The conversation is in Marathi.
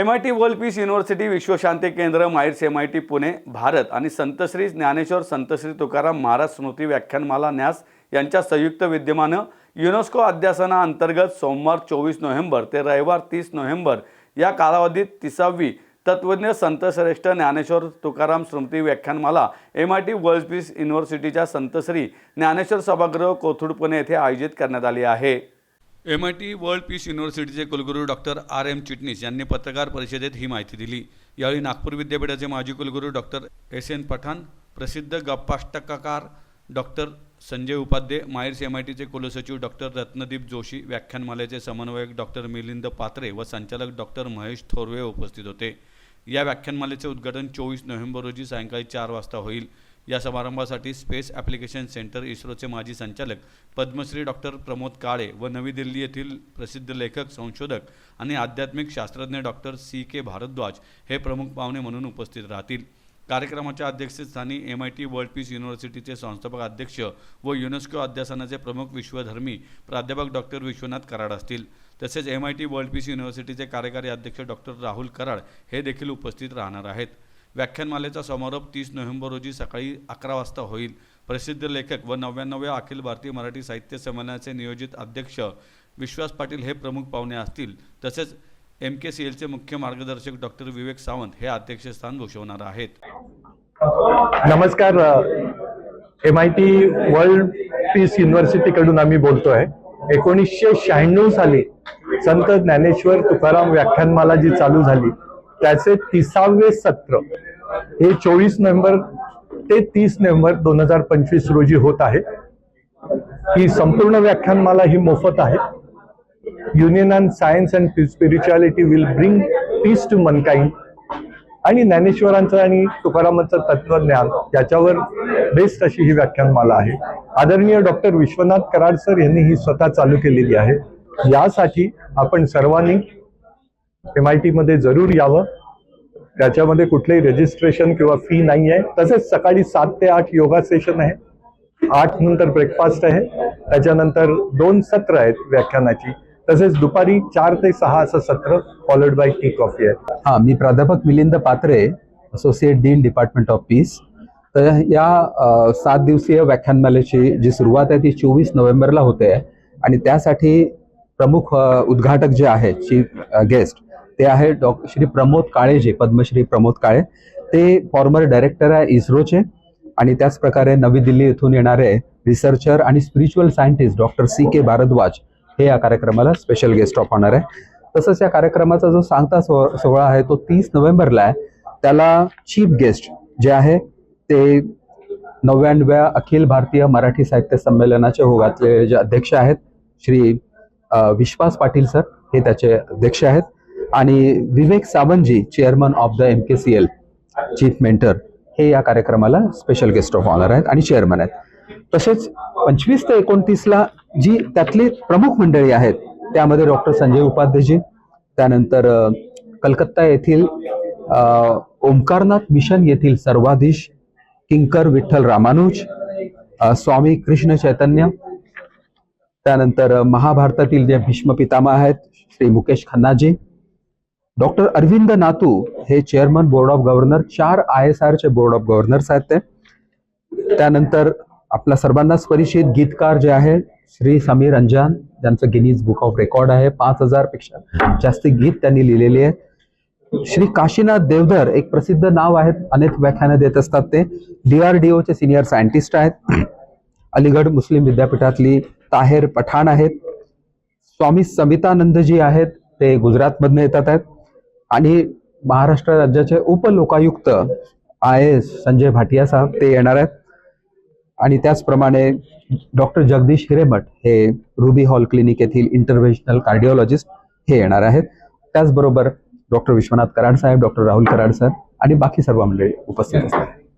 M I T world peace university विश्वशांती केंद्र MAEER's M I T Pune Bharat आणि संतश्री ज्ञानेश्वर संतश्री तुकाराम महाराज स्मृती व्याख्यानमाला न्यास यांच्या संयुक्त विद्यमानं युनेस्को अध्यासनाअंतर्गत सोमवार चोवीस नोव्हेंबर ते रविवार तीस नोव्हेंबर या कालावधीत तिसावी तत्वज्ञ संतश्रेष्ठ ज्ञानेश्वर तुकाराम स्मृती व्याख्यानमाला M I T world peace युनिव्हर्सिटीच्या Santshri Dnyaneshwar सभागृह कोथरूड पुणे येथे आयोजित करण्यात आली आहे. M I T world peace युनिव्हर्सिटीचे कुलगुरू डॉक्टर आर एम चिटणीस यांनी पत्रकार परिषदेत ही माहिती दिली. यावेळी नागपूर विद्यापीठाचे माजी कुलगुरू डॉक्टर एस एन पठाण प्रसिद्ध गप्पाष्टककार doctor Sanjay Upadhye MAEER's M I टीचे कुलसचिव डॉक्टर रत्नदीप जोशी व्याख्यानमालेचे समन्वयक डॉक्टर मिलिंद पात्रे व संचालक डॉक्टर महेश थोरवे उपस्थित होते. या व्याख्यानमालेचे उद्घाटन चोवीस नोव्हेंबर रोजी सायंकाळी चार वाजता होईल. या समारंभासाठी स्पेस ॲप्लिकेशन सेंटर इस्रोचे माजी संचालक पद्मश्री डॉक्टर प्रमोद काळे व नवी दिल्ली येथील प्रसिद्ध लेखक संशोधक आणि आध्यात्मिक शास्त्रज्ञ डॉक्टर सी के भारद्वाज हे प्रमुख पाहुणे म्हणून उपस्थित राहतील. कार्यक्रमाच्या अध्यक्षस्थानी M I T world peace युनिव्हर्सिटीचे संस्थापक अध्यक्ष व युनेस्को अध्यासनाचे प्रमुख विश्वधर्मी प्राध्यापक डॉक्टर विश्वनाथ कराड असतील. तसेच M I T world peace युनिव्हर्सिटीचे कार्यकारी अध्यक्ष डॉक्टर राहुल कराड हे देखील उपस्थित राहणार आहेत. व्याख्यानमालेचा समारोप तीस नोव्हेंबर रोजी सकाळी अकरा वाजता होईल. प्रसिद्ध लेखक व नव्याण्णव्या अखिल भारतीय मराठी साहित्य संमेलनाचे नियोजित अध्यक्ष विश्वास पाटील हे प्रमुख पाहुणे असतील. तसेच एम के सी एलचे मुख्य मार्गदर्शक डॉक्टर विवेक सावंत हे अध्यक्षस्थान भूषवणार आहेत. नमस्कार M I T world peace युनिव्हर्सिटीकडून आम्ही बोलतोय. एकोणीसशे शहाण्णव साली संत ज्ञानेश्वर तुकाराम व्याख्यानमाला जी चालू झाली त्याचे तिसावे सत्र हे चोवीस नोव्हेंबर ते तीस नोव्हेंबर दोन हजार पंचवीस रोजी होत आहे. ही संपूर्ण व्याख्यानमाला ही मोफत आहे. Union on science and spirituality will bring peace to mankind आणि ज्ञानेश्वरांचं आणि तुकारामांचं तत्वज्ञान याच्यावर बेस्ट अशी ही व्याख्यानमाला आहे. आदरणीय डॉक्टर विश्वनाथ कराड सर यांनी ही स्वतः चालू केलेली आहे. यासाठी आपण सर्वांनी एम आय टीमध्ये जरूर यावं. त्याच्यामध्ये कुठलंही रजिस्ट्रेशन किंवा फी नाही आहे तसेच सकाळी सात ते आठ योगा सेशन आहे. आठ नंतर ब्रेकफास्ट आहे. त्याच्यानंतर दोन सत्र आहेत व्याख्यानाची. तसेच दुपारी चार ते सहा असं सत्र फॉलोड बाय टी कॉफी आहे. हा मी प्राध्यापक Milind Patre associate dean department of peace तर या सात दिवसीय व्याख्यानमालेची जी सुरुवात आहे ती चोवीस नोव्हेंबरला होते. आणि त्यासाठी प्रमुख उद्घाटक जे आहेत चीफ गेस्ट ते आहे डॉ श्री प्रमोद काळे जे पद्मश्री प्रमोद काळे. ते फॉर्मर डायरेक्टर आहे इस्रोचे आणि त्याच प्रकारे नवी दिल्ली येथून येणारे रिसर्चर आणि spiritual scientist doctor C K Bhardwaj हे या कार्यक्रमाला स्पेशल गेस्ट ऑफ ऑनर आहे. तसंच या कार्यक्रमाचा जो सांगता सो सोहळा आहे तो तीस नोव्हेंबरला आहे. त्याला चीफ गेस्ट जे आहे ते नव्याण्णव्या अखिल भारतीय मराठी साहित्य संमेलनाचे हो ओघातले जे अध्यक्ष आहेत श्री विश्वास पाटील सर हे त्याचे अध्यक्ष आहेत. आणि Vivek Sawantji chairman of the M K C L chief mentor हे या कार्यक्रमाला स्पेशल गेस्ट ऑफ ऑनर आहेत आणि चेअरमन आहेत. तसेच पंचवीस ते एकोणतीसला जी त्यातली प्रमुख मंडळी आहेत त्यामध्ये डॉक्टर संजय उपाध्यजी त्यानंतर कलकत्ता येथील ओंकारनाथ मिशन येथील सर्वाधीश किंकर विठ्ठल रामानुज स्वामी कृष्ण चैतन्य त्यानंतर महाभारतातील जे भीष्म पितामह आहेत श्री मुकेश खन्नाजी डॉक्टर अरविंद नातू हे चेअरमन बोर्ड ऑफ गव्हर्नर चार आय एस आरचे बोर्ड ऑफ गव्हर्नर्स आहेत ते. त्यानंतर आपल्या सर्वांनाच परिचित गीतकार जे आहे श्री समीर अंजान ज्यांचं गिनीज बुक ऑफ रेकॉर्ड आहे पाच हजारपेक्षा जास्त गीत त्यांनी लिहिलेली आहेत. श्री काशीनाथ देवधर एक प्रसिद्ध नाव आहेत अनेक व्याख्यानं देत असतात ते. डीआरडीओचे सिनियर सायंटिस्ट आहेत. अलीगड मुस्लिम विद्यापीठातली ताहेर पठाण आहेत. स्वामी समितानंदजी आहेत ते गुजरातमधनं येतात आहेत. आणि महाराष्ट्र राज्याचे उपलोकायुक्त आय एस संजय भाटिया साहेब ते येणार आहेत. आणि त्याचप्रमाणे डॉक्टर जगदीश हिरेमठ हे रुबी हॉल क्लिनिक येथील इंटरव्हेशनल कार्डिओलॉजिस्ट हे येणार आहेत. त्याचबरोबर डॉक्टर विश्वनाथ कराड साहेब डॉक्टर राहुल कराड सर आणि बाकी सर्व मंडळी उपस्थित असतात